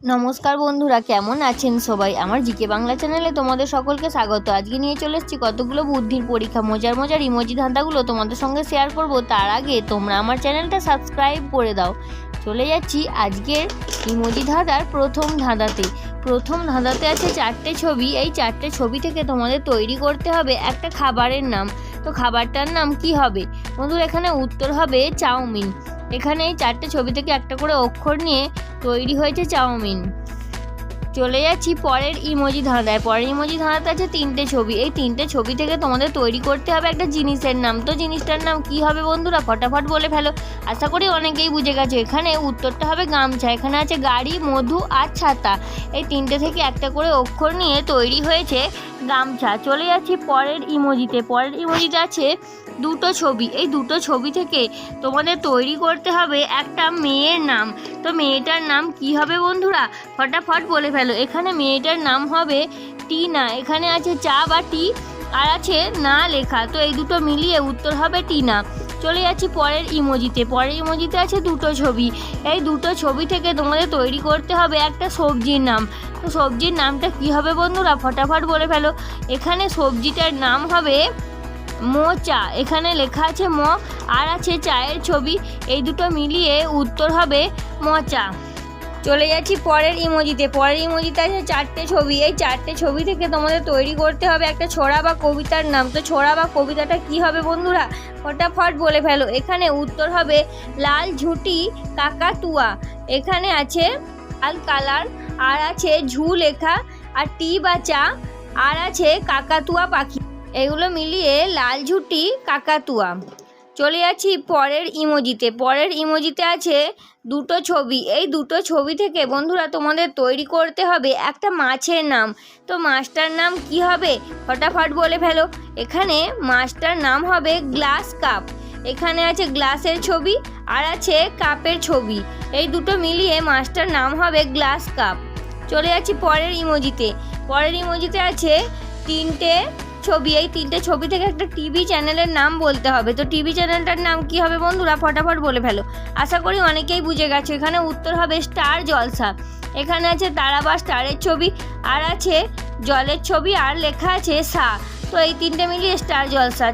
নমস্কার বন্ধুরা, কেমন আছেন সবাই? আমার জিকে বাংলা চ্যানেলে তোমাদের সকলকে স্বাগত। আজকে নিয়ে চলে এসেছি কতগুলো বুদ্ধির পরীক্ষা, মজার মজার ইমোজি ধাঁধাগুলো তোমাদের সঙ্গে শেয়ার করব। তার আগে তোমরা আমার চ্যানেলটা সাবস্ক্রাইব করে দাও। চলে যাচ্ছি আজকের ইমোজি ধাঁধার প্রথম ধাঁধাতে। প্রথম ধাঁধাতে আছে চারটে ছবি। এই চারটে ছবি থেকে তোমাদের তৈরি করতে হবে একটা খাবারের নাম। তো খাবারটার নাম কি হবে? বন্ধুরা, এখানে উত্তর হবে চাউমিন। এখানে এই চারটে ছবি থেকে একটা করে অক্ষর নিয়ে তৈরি হয়েছে চাউমিন। চলে যাচ্ছি পরের ইমোজি ধাঁধায়। পরের ইমোজি ধাঁধাতে আছে তিনটে ছবি। এই তিনটে ছবি থেকে তোমাদের তৈরি করতে হবে একটা জিনিসের নাম। তো জিনিসটার নাম কি হবে বন্ধুরা? ফটাফট বলে ফেলো। আশা করি অনেকেই বুঝে গেছো। এখানে উত্তরটা হবে গামছা। এখানে আছে গাড়ি, মধু আর ছাতা। এই তিনটে থেকে একটা করে অক্ষর নিয়ে তৈরি হয়েছে গামছা। চলে যাচ্ছি পরের ইমোজিতে। পরের ইমোজিতে আছে দুটো ছবি। এই দুটো ছবি থেকে তোমাদের তৈরি করতে হবে একটা মেয়ের নাম। তো মেয়েটার নাম কি হবে বন্ধুরা? ফটাফট বলে ফেলো। এখানে মেয়েটার নাম হবে টিনা। এখানে আছে চা বা টি। আর আছে না লেখা। তো এই দুটো মিলিয়ে উত্তর হবে টিনা। চলে যাচ্ছি পরের ইমোজিতে। পরের ইমোজিতে আছে দুটো ছবি। এই দুটো ছবি থেকে তোমাদের তৈরি করতে হবে একটা সবজির নাম। তো সবজির নামটা কি হবে বন্ধুরা? ফটাফট বলে ফেলো। এখানে সবজিটার নাম হবে মো চা এখানে লেখা আছে ম, আর আছে চায়ের ছবি। এই দুটো মিলিয়ে উত্তর হবে মচা। চলে যাচ্ছি পরের ইমোজিতে। পরের ইমোজিতে আছে চারটে ছবি। এই চারটে ছবি থেকে তোমাদের তৈরি করতে হবে একটা ছড়া বা কবিতার নাম। তো ছড়া বা কবিতাটা কি হবে বন্ধুরা? ফটাফট বলে ফেলো। এখানে উত্তর হবে, লাল ঝুঁটি কাকাতুয়া। এখানে আছে লাল কালার, আর আছে ঝু লেখা, আর টি বা চা, আর আছে কাকাতুয়া পাখি। এগুলো মিলিয়ে লাল ঝুটি কাকাতুয়া। চলে যাচ্ছি পরের ইমোজিতে। পরের ইমোজিতে আছে দুটো ছবি। এই দুটো ছবি থেকে বন্ধুরা তোমাদের তৈরি করতে হবে একটা মাছের নাম। তো মাছটার নাম কি হবে? ফটাফট বলে ফেলো। এখানে মাছটার নাম হবে গ্লাস কাপ। এখানে আছে গ্লাসের ছবি আর আছে কাপের ছবি। এই দুটো মিলিয়ে মাছটার নাম হবে গ্লাস কাপ। চলে যাচ্ছি পরের ইমোজিতে। পরের ইমোজিতে আছে তিনটে ছবি, এই তিনটে ছবি থেকে একটা টিভি চ্যানেলের নাম বলতে হবে। তো টিভি চ্যানেলটার নাম কি হবে বন্ধুরা? ফটাফট বলে ফেলো। আশা করি অনেকেই বুঝে গেছে, এখানে উত্তর হবে স্টার জলসা এখানে আছে তারা বা স্টারের ছবি, আর আছে জলের ছবি, আর লেখা আছে সা। তো এই তিনটে মিলিয়ে স্টার জলসা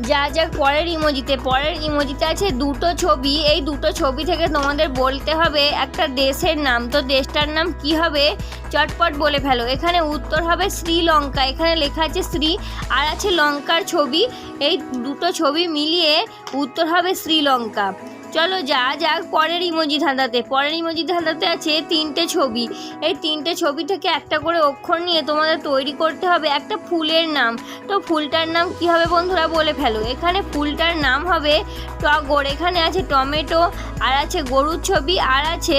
যা যা পরের ইমোজিতে পরের ইমোজিতে আছে দুটো ছবি। এই দুটো ছবি থেকে তোমাদের বলতে হবে একটা দেশের নাম। তো দেশটার নাম কি হবে? চটপট বলে ফেলো। এখানে উত্তর হবে শ্রীলঙ্কা। এখানে লেখা আছে শ্রী, আর আছে লঙ্কার ছবি। এই দুটো ছবি মিলিয়ে উত্তর হবে শ্রীলঙ্কা। চলো যা যাক পরের ইমোজি ধাঁধাতে। পরের ইমোজি ধাঁধাতে আছে তিনটে ছবি। এই তিনটে ছবি থেকে একটা করে অক্ষর নিয়ে তোমাদের তৈরি করতে হবে একটা ফুলের নাম। তো ফুলটার নাম কি হবে বন্ধুরা বলে ফেলো। এখানে ফুলটার নাম হবে টগর। এখানে আছে টমেটো, আর আছে গরুর ছবি, আর আছে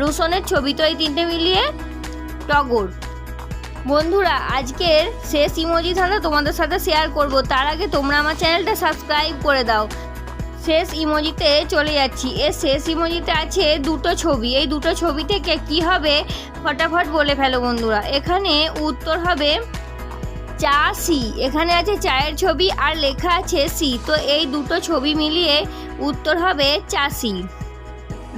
রসুনের ছবি। তো এই তিনটে মিলিয়ে টগর। বন্ধুরা, আজকের শেষ ইমোজি ধাঁধা তোমাদের সাথে শেয়ার করব। তার আগে তোমরা আমার চ্যানেলটা সাবস্ক্রাইব করে দাও। শেষ ইমোজিতে চলে যাচ্ছি। এর শেষ ইমোজিতে আছে দুটো ছবি। এই দুটো ছবি থেকে কি হবে ফটাফট বলে ফেলো বন্ধুরা। এখানে উত্তর হবে চা সি। এখানে আছে চায়ের ছবি আর লেখা আছে সি। তো এই দুটো ছবি মিলিয়ে উত্তর হবে চাষি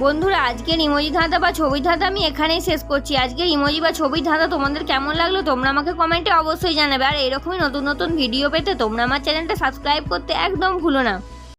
বন্ধুরা, আজকের ইমোজি ধাঁধা বা ছবি ধাঁধা আমি এখানেই শেষ করছি। আজকের ইমোজি বা ছবির ধাঁধা তোমাদের কেমন লাগল তোমরা আমাকে কমেন্টে অবশ্যই জানাবে। আর এরকমই নতুন নতুন ভিডিও পেতে তোমরা আমার চ্যানেলটা সাবস্ক্রাইব করতে একদম ভুলো না।